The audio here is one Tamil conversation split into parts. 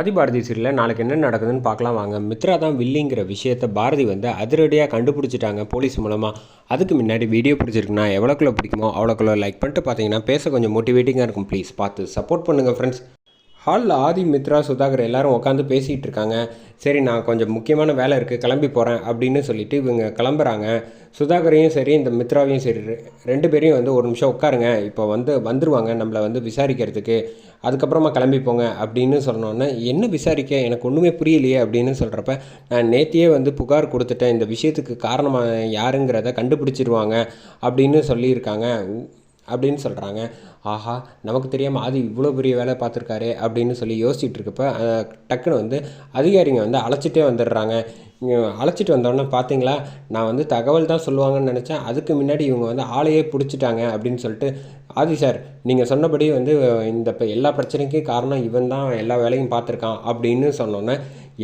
ஆதிபாரதி சீரியலில் நாளைக்கு என்ன நடக்குதுன்னு பார்க்கலாம் வாங்க. மித்ரா தான் வில்லிங்கிற விஷயத்தை பாரதி வந்து அதிரடியாக கண்டுபிடிச்சிட்டாங்க போலீஸ் மூலமாக அதுக்கு முன்னாடி வீடியோ பிடிச்சிருக்குன்னா எவ்வளோக்குள்ள பிடிக்குமோ அவ்வளோக்குள்ள லைக் பண்ணிட்டு பார்த்தீங்கன்னா பேச கொஞ்சம் மோட்டிவேட்டிங்காக இருக்கும். ப்ளீஸ் பார்த்து சப்போர்ட் பண்ணுங்கள் ஃப்ரெண்ட்ஸ் ஹாலில் ஆதி மித்ரா சுதாகர் எல்லாரும் உட்காந்து பேசிகிட்டு இருக்காங்க. சரி நான் கொஞ்சம் முக்கியமான வேலை இருக்குது கிளம்பி போகிறேன் அப்படின்னு சொல்லிட்டு இவங்க கிளம்புறாங்க. சுதாகரையும் சரி இந்த மித்ராவையும் சரி ரெ- ரெண்டு பேரையும் வந்து ஒரு நிமிஷம் உட்காருங்க. இப்போ வந்து வந்துருவாங்க நம்மளை வந்து விசாரிக்கிறதுக்கு. அதுக்கப்புறமா கிளம்பி போங்க அப்படின்னு சொன்னோன்னே என்ன விசாரிக்க? எனக்கு ஒன்றுமே புரியலையே அப்படின்னு சொல்கிறப்ப நான் நேத்தியே வந்து புகார் கொடுத்துட்டேன். இந்த விஷயத்துக்கு காரணமாக யாருங்கிறத கண்டுபிடிச்சிருவாங்க அப்படின்னு சொல்லியிருக்காங்க. அப்படின்னு சொல்கிறாங்க ஆஹா நமக்கு தெரியாமல் ஆதி இவ்வளோ பெரிய வேலை பார்த்துருக்காரு அப்படின்னு சொல்லி யோசிச்சுட்டு இருக்கப்ப டக்குன்னு வந்து அதிகாரிங்க வந்து அழைச்சிட்டே வந்துடுறாங்க. அழைச்சிட்டு வந்தோடனே பார்த்தீங்களா நான் வந்து தகவல் தான் சொல்லுவாங்கன்னு நினச்சேன். அதுக்கு முன்னாடி இவங்க வந்து ஆளையே பிடிச்சிட்டாங்க அப்படின்னு சொல்லிட்டு ஆதி சார் நீங்கள் சொன்னபடி வந்து இந்த இப்போ எல்லா பிரச்சனைக்கும் காரணம் இவன் தான் எல்லா வேலையும் பார்த்துருக்கான். அப்படின்னு சொன்னோன்னே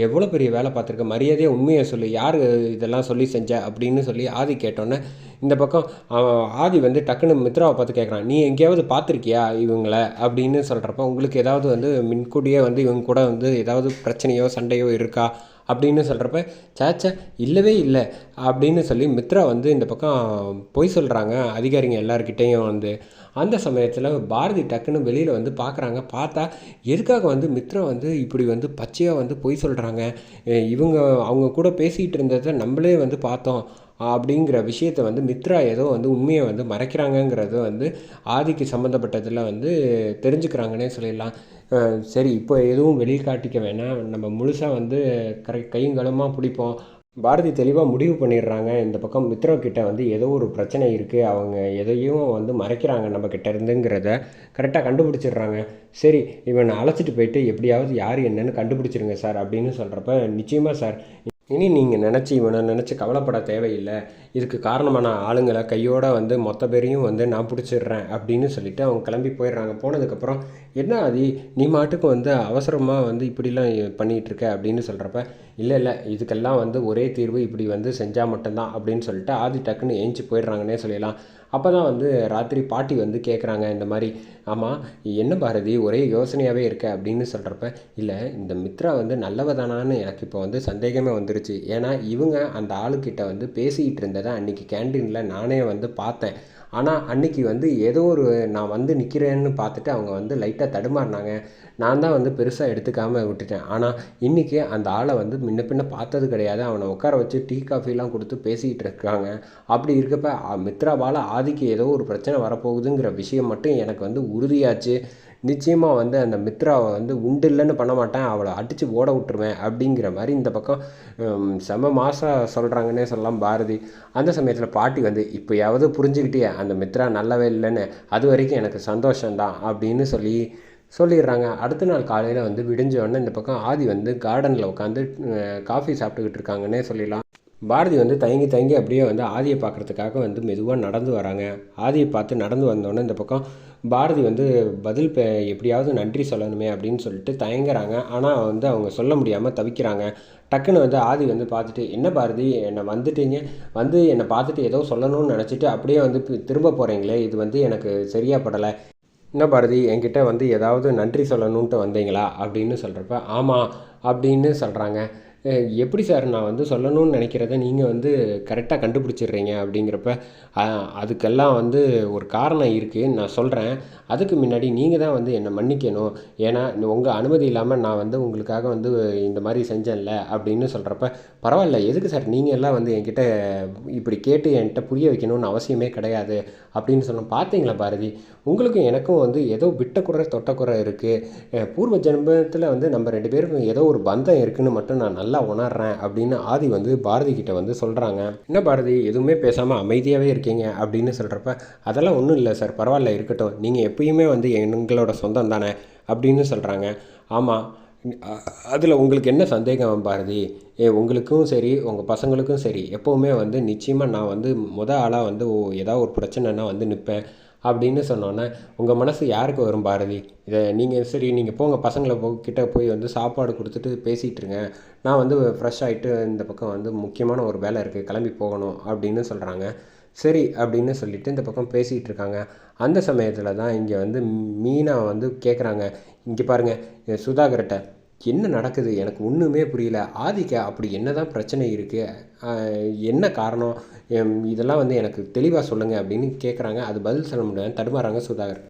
எவ்வளோ பெரிய வேலை பார்த்துருக்க? மரியாதையாக உண்மையை சொல்லு. யார் இதெல்லாம் சொல்லி செஞ்ச? அப்படின்னு சொல்லி ஆதி கேட்டோன்னே இந்த பக்கம் அவன் ஆதி வந்து டக்குன்னு மித்ராவை பார்த்து கேட்குறான். நீ எங்கேயாவது பார்த்துருக்கியா இவங்கள? அப்படின்னு சொல்கிறப்ப உங்களுக்கு ஏதாவது வந்து முன்கூட்டியே வந்து இவங்க கூட வந்து ஏதாவது பிரச்சனையோ சண்டையோ இருக்கா? அப்படின்னு சொல்கிறப்ப சேச்சே இல்லவே இல்லை. அப்படின்னு சொல்லி மித்ரா வந்து இந்த பக்கம் பொய் சொல்கிறாங்க அதிகாரிங்க எல்லாருக்கிட்டேயும் வந்து. அந்த சமயத்தில் பாரதி டக்குன்னு வெளியில் வந்து பார்க்குறாங்க பார்த்தா எதுக்காக வந்து மித்ரா வந்து இப்படி வந்து பச்சையாக வந்து பொய் சொல்கிறாங்க இவங்க அவங்க கூட பேசிகிட்டு இருந்ததை நம்மளே வந்து பார்த்தோம். அப்படிங்கிற விஷயத்தை வந்து மித்ரா ஏதோ வந்து உண்மையை வந்து மறைக்கிறாங்கங்கிறது வந்து ஆதிக்கு சம்மந்தப்பட்டதில் வந்து தெரிஞ்சுக்கிறாங்கன்னே சொல்லிடலாம் சரி இப்போ எதுவும் வெளியே காட்டிக்க வேணாம். நம்ம முழுசாக வந்து கரை கையுங்களமாக பிடிப்போம். பாரதி தெளிவாக முடிவு பண்ணிடுறாங்க. இந்த பக்கம் மித்ரா கிட்ட வந்து ஏதோ ஒரு பிரச்சனை இருக்குது அவங்க எதையும் வந்து மறைக்கிறாங்க நம்ம கிட்ட இருந்துங்கிறத கரெக்டாக கண்டுபிடிச்சிடுறாங்க. சரி இவனை அழைச்சிட்டு போயிட்டு எப்படியாவது யார் என்னன்னு கண்டுபிடிச்சிருங்க சார் அப்படின்னு சொல்கிறப்ப நிச்சயமாக சார் இனி நீங்கள் நினச்சி இவனை நினச்சி கவலைப்பட தேவையில்லை. இதுக்கு காரணமான ஆளுங்களை கையோடு வந்து மொத்த பேரையும் வந்து நான் பிடிச்சிடுறேன் அப்படின்னு சொல்லிட்டு அவங்க கிளம்பி போயிடுறாங்க. போனதுக்கப்புறம் என்ன அது நீ மாட்டுக்கு வந்து அவசரமாக வந்து இப்படிலாம் பண்ணிகிட்டு இருக்க அப்படின்னு சொல்கிறப்ப இல்லை இல்லை இதுக்கெல்லாம் வந்து ஒரே தீர்வு இப்படி வந்து செஞ்சால் மட்டும்தான். அப்படின்னு சொல்லிட்டு ஆதி டக்குன்னு ஏஞ்சி போயிடுறாங்கன்னே சொல்லலாம். அப்போ தான் வந்து ராத்திரி பாட்டி வந்து கேட்குறாங்க இந்த மாதிரி ஆமாம் என்ன பாரதி ஒரே யோசனையாகவே இருக்க? அப்படின்னு சொல்கிறப்ப இல்லை இந்த மித்ரா வந்து நல்லவ தானான்னு எனக்கு இப்போ வந்து சந்தேகமே வந்துருச்சு. ஏன்னா இவங்க அந்த ஆளுக்கிட்ட வந்து பேசிக்கிட்டு இருந்ததை அன்றைக்கி கேண்டீனில் நானே வந்து பார்த்தேன். ஆனால் அன்னைக்கு வந்து ஏதோ ஒரு நான் வந்து நிற்கிறேன்னு பார்த்துட்டு அவங்க வந்து லைட்டாக தடுமாறினாங்க. நான் தான் வந்து பெருசாக எடுத்துக்காமல் விட்டுட்டேன். ஆனால் இன்றைக்கி அந்த ஆளை வந்து முன்ன பின்ன பார்த்தது கிடையாது. அவனை உட்கார வச்சு டீ காஃபிலாம் கொடுத்து பேசிக்கிட்டு இருக்காங்க. அப்படி இருக்கப்ப மித்ராபால மித்ராவால் ஆதிக்கு ஏதோ ஒரு பிரச்சனை வரப்போகுதுங்கிற விஷயம் மட்டும் எனக்கு வந்து உறுதியாச்சு. நிச்சயமாக வந்து அந்த மித்ராவை வந்து உண்டு இல்லைன்னு பண்ண மாட்டேன் அவளை அடித்து ஓட விட்டுருவேன் அப்படிங்கிற மாதிரி இந்த பக்கம் செம மாசாக சொல்கிறாங்கன்னே சொல்லலாம் பாரதி. அந்த சமயத்தில் பாட்டி வந்து இப்போயாவது புரிஞ்சுக்கிட்டே அந்த மித்ரா நல்லவே இல்லைன்னு. அது வரைக்கும் எனக்கு சந்தோஷம்தான் அப்படின்னு சொல்லி சொல்லிடுறாங்க. அடுத்த நாள் காலையில் வந்து விடிஞ்ச உடனே இந்த பக்கம் ஆதி வந்து கார்டனில் உட்காந்து காஃபி சாப்பிட்டுக்கிட்டு இருக்காங்கன்னே சொல்லிடலாம். பாரதி வந்து தயங்கி தயங்கி அப்படியே வந்து ஆதியை பார்க்குறதுக்காக வந்து மெதுவாக நடந்து வராங்க. ஆதியை பார்த்து நடந்து வந்தோடனே இந்த பக்கம் பாரதி வந்து பதில் பே எப்படியாவது நன்றி சொல்லணுமே அப்படின்னு சொல்லிட்டு தயங்குறாங்க. ஆனால் வந்து அவங்க சொல்ல முடியாமல் தவிக்கிறாங்க. டக்குன்னு வந்து ஆதி வந்து பார்த்துட்டு என்ன பாரதி என்னை வந்துட்டீங்க. வந்து என்னை பார்த்துட்டு ஏதோ சொல்லணும்னு நினச்சிட்டு அப்படியே வந்து திரும்ப போகிறீங்களே இது வந்து எனக்கு சரியாக படலை. என்ன பாரதி என்கிட்ட வந்து ஏதாவது நன்றி சொல்லணுன்ட்டு வந்தீங்களா? அப்படின்னு சொல்கிறப்ப ஆமாம் அப்படின்னு சொல்கிறாங்க எப்படி சார் நான் வந்து சொல்லணும்னு நினைக்கிறத நீங்கள் வந்து கரெக்டாக கண்டுபிடிச்சிடுறீங்க அப்படிங்கிறப்ப அதுக்கெல்லாம் வந்து ஒரு காரணம் இருக்குது நான் சொல்கிறேன் அதுக்கு முன்னாடி நீங்கள் தான் வந்து என்னை மன்னிக்கணும். ஏன்னா உங்கள் அனுமதி இல்லாமல் நான் வந்து உங்களுக்காக வந்து இந்த மாதிரி செஞ்சேன்ல அப்படின்னு சொல்கிறப்ப பரவாயில்ல எதுக்கு சார் நீங்கள் எல்லாம் வந்து என்கிட்ட இப்படி கேட்டு என்கிட்ட புரிய வைக்கணும்னு அவசியமே கிடையாது அப்படின்னு சொன்னோம் பார்த்தீங்களா பாரதி? உங்களுக்கும் எனக்கும் வந்து ஏதோ விட்டக்குறை தொட்டக்குறை இருக்குது பூர்வ ஜென்மத்தில் வந்து நம்ம ரெண்டு பேருக்கும் ஏதோ ஒரு பந்தம் இருக்குதுன்னு மட்டும் நான் நல்லா நல்லா உணர்றேன் அப்படின்னு ஆதி வந்து பாரதி கிட்ட வந்து சொல்கிறாங்க என்ன பாரதி எதுவுமே பேசாமல் அமைதியாகவே இருக்கீங்க அப்படின்னு சொல்கிறப்ப அதெல்லாம் ஒன்றும் இல்லை சார் பரவாயில்ல இருக்கட்டும். நீங்கள் எப்பயுமே வந்து எங்களோட சொந்தம் தானே? அப்படின்னு சொல்கிறாங்க ஆமாம் அதில் உங்களுக்கு என்ன சந்தேகம் பாரதி? ஏ உங்களுக்கும் சரி உங்கள் பசங்களுக்கும் சரி எப்போவுமே வந்து நிச்சயமாக நான் வந்து முத ஆளாக வந்து ஓ- ஏதாவது ஒரு பிரச்சனைனா வந்து நிற்பேன் அப்படின்னு சொன்னோன்னே உங்கள் மனசு யாருக்கு வரும் பாரதி? இதை நீங்கள் சரி நீங்கள் போங்க பசங்களை போ கிட்டே போய் வந்து சாப்பாடு கொடுத்துட்டு பேசிகிட்டு இருங்க நான் வந்து ஃப்ரெஷ் ஆகிட்டு இந்த பக்கம் வந்து முக்கியமான ஒரு வேலை இருக்குது கிளம்பி போகணும் அப்படின்னு சொல்கிறாங்க சரி அப்படின்னு சொல்லிட்டு இந்த பக்கம் பேசிகிட்டு இருக்காங்க அந்த சமயத்தில் தான் இங்கே வந்து மீனா வந்து கேட்குறாங்க இங்கே பாருங்கள் சுதாகர்கிட்ட என்ன நடக்குது? எனக்கு ஒன்றுமே புரியல. ஆதிக்கா அப்படி என்ன தான் பிரச்சனை இருக்குது என்ன காரணம்? எம், இதெல்லாம் வந்து எனக்கு தெளிவாக சொல்லுங்கள் அப்படின்னு கேட்குறாங்க அது பதில் சொல்ல முடியாது தடுமாறாங்க சுதாகர்.